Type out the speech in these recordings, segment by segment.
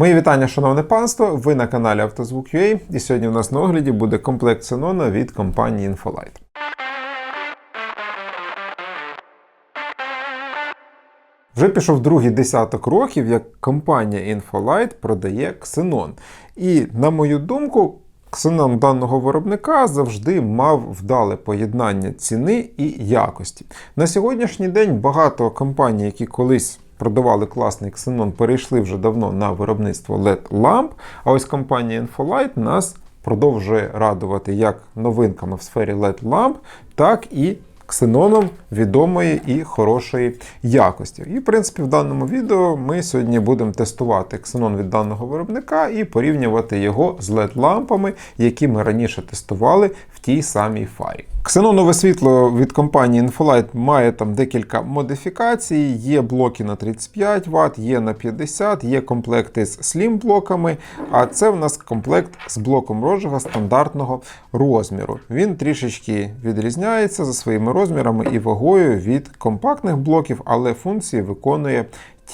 Мої вітання, шановне панство! Ви на каналі Автозвук.ua і сьогодні у нас на огляді буде комплект Xenon від компанії Infolight. Вже пішов другий десяток років, як компанія Infolight продає Xenon. І, на мою думку, Xenon даного виробника завжди мав вдале поєднання ціни і якості. На сьогоднішній день багато компаній, які колись продавали класний Xenon, перейшли вже давно на виробництво LED-ламп. А ось компанія Infolight нас продовжує радувати як новинками в сфері LED-ламп, так і ксеноном відомої і хорошої якості. І, в принципі, в даному відео ми сьогодні будемо тестувати ксенон від даного виробника і порівнювати його з LED-лампами, які ми раніше тестували тій самій фарі. Ксенонове світло від компанії Infolight має там декілька модифікацій. Є блоки на 35 Вт, є на 50, є комплекти з Slim блоками. А це в нас комплект з блоком розжига стандартного розміру. Він трішечки відрізняється за своїми розмірами і вагою від компактних блоків, але функції виконує.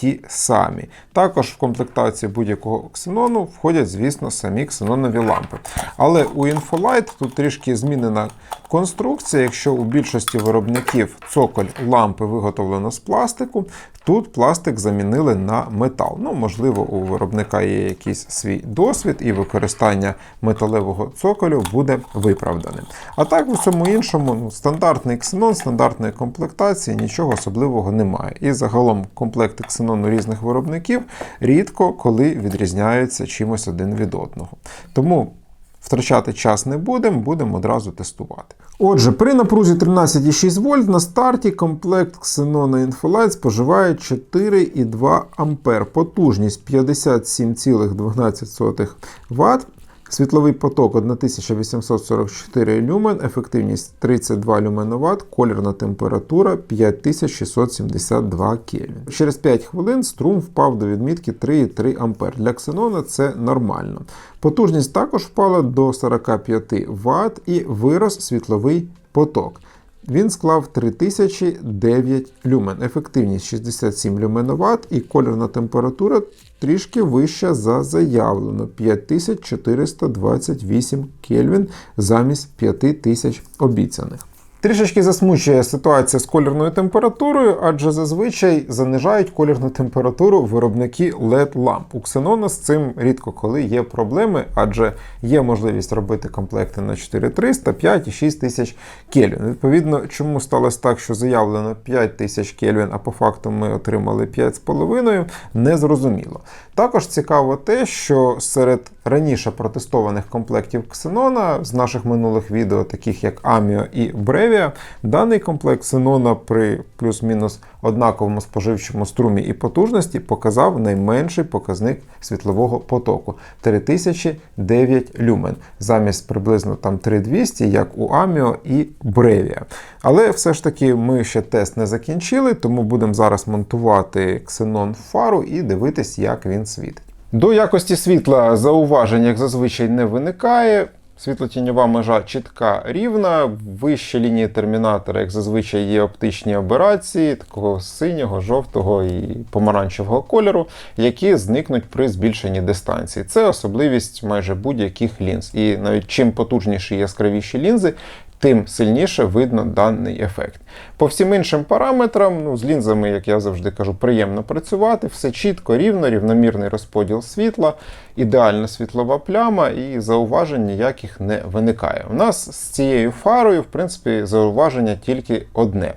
Ті самі. Також в комплектацію будь-якого ксенону входять, звісно, самі ксенонові лампи. Але у Infolight тут трішки змінена конструкція. Якщо у більшості виробників цоколь лампи виготовлено з пластику, тут пластик замінили на метал. Ну, можливо, у виробника є якийсь свій досвід, і використання металевого цоколю буде виправданим. А так, у всьому іншому, ну, стандартний ксенон, стандартної комплектації, нічого особливого немає. І загалом комплекти ксенону різних виробників рідко коли відрізняються чимось один від одного. Тому Втрачати час не будемо, будемо одразу тестувати. Отже, при напрузі 13,6 вольт на старті комплект Xenon Infolight споживає 4,2 А, потужність 57,12 Вт, світловий поток 1844 люмен, ефективність 32 люменоват, колірна температура 5672 Кельвін. Через 5 хвилин струм впав до відмітки 3,3 А. Для ксенона це нормально. Потужність також впала до 45 Вт і вирос світловий поток. Він склав 3009 люмен, ефективність 67 люменоват і колірна температура трішки вища за заявлену 5428 Кельвін замість 5000 обіцяних. Трішечки засмучує ситуація з колірною температурою, адже зазвичай занижають колірну температуру виробники LED-ламп. У Xenon з цим рідко коли є проблеми, адже є можливість робити комплекти на 4300, 5 і 6000 Кельвін. Відповідно, чому сталося так, що заявлено 5000 Кельвін, а по факту ми отримали 5,5, незрозуміло. Також цікаво те, що серед раніше протестованих комплектів Xenon з наших минулих відео, таких як Amio і Brevia, Даний комплект Xenon при плюс-мінус однаковому споживчому струмі і потужності показав найменший показник світлового потоку 3009 люмен, замість приблизно там 3200, як у Amio і Brevia. Але все ж таки ми ще тест не закінчили, тому будемо зараз монтувати в фару і дивитись, як він світить. До якості світла зауважень, як зазвичай, не виникає. Світлотіньова межа чітка рівна, вище лінії термінатора, як зазвичай, є оптичні аберації такого синього, жовтого і помаранчевого кольору, які зникнуть при збільшенні дистанції. Це особливість майже будь-яких лінз. І навіть чим потужніші яскравіші лінзи, тим сильніше видно даний ефект. По всім іншим параметрам, ну, з лінзами, як я завжди кажу, приємно працювати, все чітко, рівно, рівномірний розподіл світла, ідеальна світлова пляма і зауважень ніяких не виникає. У нас з цією фарою, в принципі, зауваження тільки одне.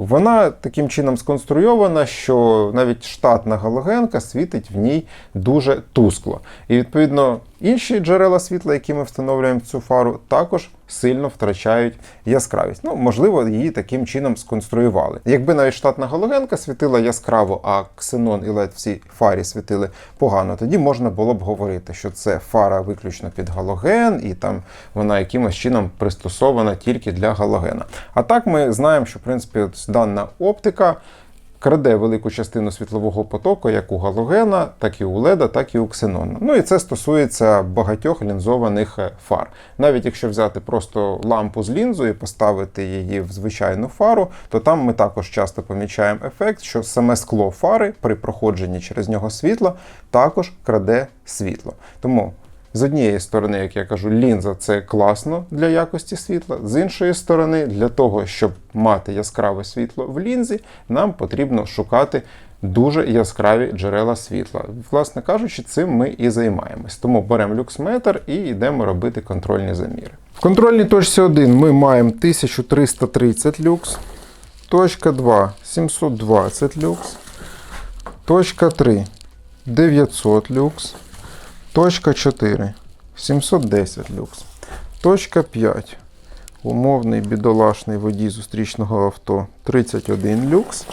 Вона таким чином сконструйована, що навіть штатна галогенка світить в ній дуже тускло. І відповідно інші джерела світла, які ми встановлюємо в цю фару, також сильно втрачають яскравість. Ну, можливо, її таким чином сконструювали. Якби навіть штатна галогенка світила яскраво, а ксенон і LED всі фарі світили погано, тоді можна було б говорити, що це фара виключно під галоген, і там вона якимось чином пристосована тільки для галогена. А так ми знаємо, що в принципі дана оптика краде велику частину світлового потоку як у галогена, так і у леда, так і у ксенона. Ну і це стосується багатьох лінзованих е, фар. Навіть якщо взяти просто лампу з лінзою і поставити її в звичайну фару, то там ми також часто помічаємо ефект, що саме скло фари при проходженні через нього світла також краде світло. Тому з однієї сторони, як я кажу, лінза це класно для якості світла. З іншої сторони, для того, щоб мати яскраве світло в лінзі, нам потрібно шукати дуже яскраві джерела світла. Власне кажучи, цим ми і займаємось. Тому беремо люксметр і йдемо робити контрольні заміри. В контрольній точці 1 ми маємо 1330 люкс, точка 2 720 люкс, точка 3 900 люкс. Точка 4 710 люкс. Точка 5. Умовний бідолашний водій зустрічного авто 31 люкс.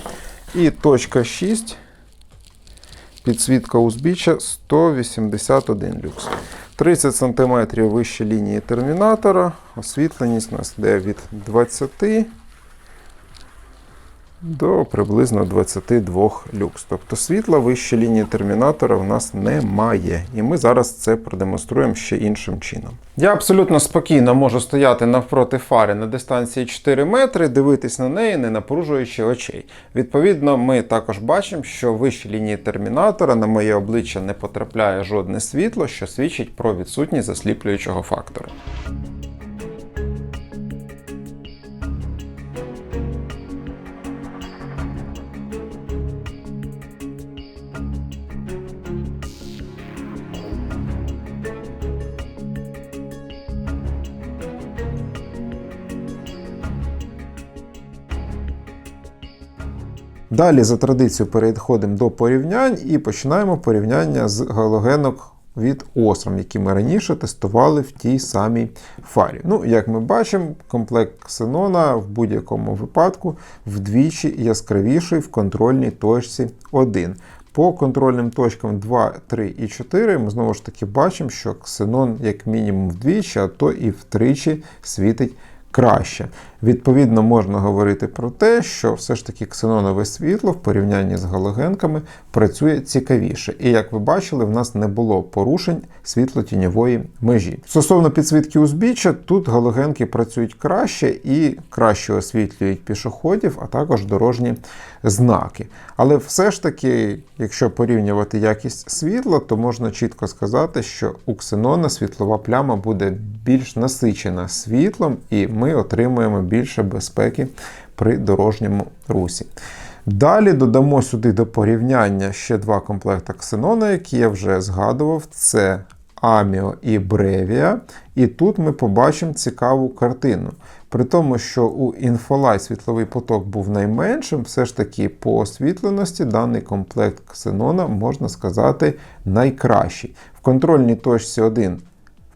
І точка 6. Підсвітка узбіччя 181 люкс. 30 см вище лінії термінатора. Освітленість у нас йде від 20 до приблизно 22 люкс. Тобто світла вище лінії термінатора в нас немає. І ми зараз це продемонструємо ще іншим чином. Я абсолютно спокійно можу стояти навпроти фари на дистанції 4 метри, дивитись на неї, не напружуючи очей. Відповідно, ми також бачимо, що вище лінії термінатора на моє обличчя не потрапляє жодне світло, що свідчить про відсутність засліплюючого фактору. Далі за традицією переходимо до порівнянь і починаємо порівняння з галогенок від Osram, які ми раніше тестували в тій самій фарі. Ну, як ми бачимо, комплект ксенона в будь-якому випадку вдвічі яскравіший в контрольній точці 1. По контрольним точкам 2, 3 і 4 ми знову ж таки бачимо, що ксенон як мінімум вдвічі, а то і втричі світить краще. Відповідно, можна говорити про те, що все ж таки ксенонове світло в порівнянні з галогенками працює цікавіше. І як ви бачили, в нас не було порушень світло-тіньової межі. Стосовно підсвітки узбіччя, тут галогенки працюють краще і краще освітлюють пішоходів, а також дорожні знаки. Але все ж таки, якщо порівнювати якість світла, то можна чітко сказати, що у ксенона світлова пляма буде більш насичена світлом, і ми отримуємо більше безпеки при дорожньому русі. Далі додамо сюди до порівняння ще два комплекти ксенона, які я вже згадував. Це Аміо і Бревія. І тут ми побачимо цікаву картину. При тому, що у Infolight світловий поток був найменшим, все ж таки по освітленості даний комплект ксенона, можна сказати, найкращий. В контрольній точці 1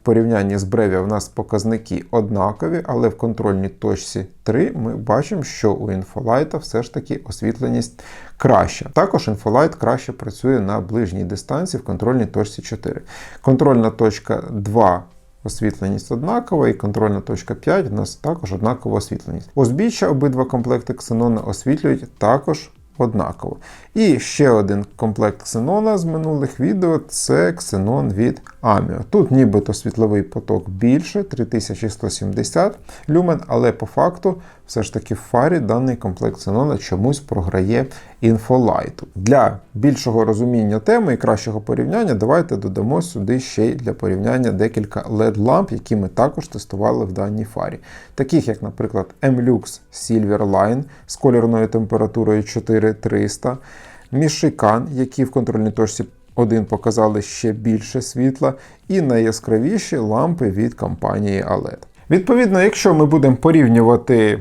в порівнянні з Бревія в нас показники однакові, але в контрольній точці 3 ми бачимо, що у Infolight все ж таки освітленість краща. Також Infolight краще працює на ближній дистанції в контрольній точці 4. Контрольна точка 2. Освітленість однакова, і контрольна точка 5 у нас також однакова освітленість. Узбіччя обидва комплекти ксенона освітлюють також однаково. І ще один комплект ксенона з минулих відео це ксенон від Аміо. Тут нібито світловий поток більше 3170 люмен, але по факту все ж таки в фарі даний комплект ксенона чомусь програє інфолайту. Для більшого розуміння теми і кращого порівняння, давайте додамо сюди ще й для порівняння декілька LED-ламп, які ми також тестували в даній фарі. Таких, як, наприклад, MLux Silverline з кольорною температурою 4300, Мішикан, які в контрольній точці 1 показали ще більше світла, і найяскравіші лампи від компанії OLED. Відповідно, якщо ми будемо порівнювати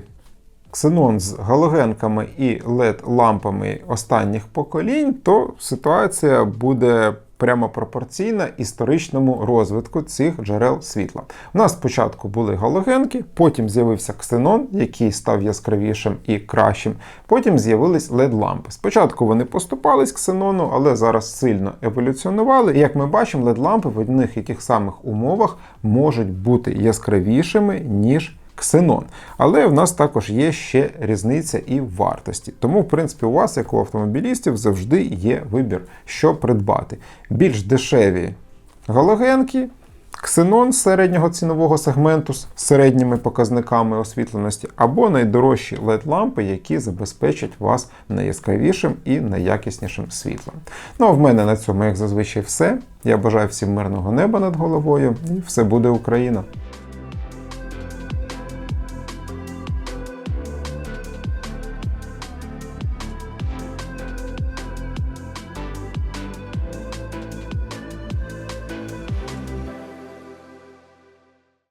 ксенон з галогенками і LED-лампами останніх поколінь, то ситуація буде прямо пропорційна історичному розвитку цих джерел світла. У нас спочатку були галогенки, потім з'явився ксенон, який став яскравішим і кращим. Потім з'явились LED-лампи. Спочатку вони поступались ксенону, але зараз сильно еволюціонували. І як ми бачимо, LED-лампи в одних і тих самих умовах можуть бути яскравішими, ніж ксенон. Але в нас також є ще різниця і в вартості. Тому, в принципі, у вас, як у автомобілістів, завжди є вибір, що придбати. Більш дешеві галогенки. Ксенон середнього цінового сегменту з середніми показниками освітленості, або найдорожчі LED-лампи, які забезпечать вас найяскравішим і найякіснішим світлом. Ну а в мене на цьому, як зазвичай, все. Я бажаю всім мирного неба над головою, і все буде Україна!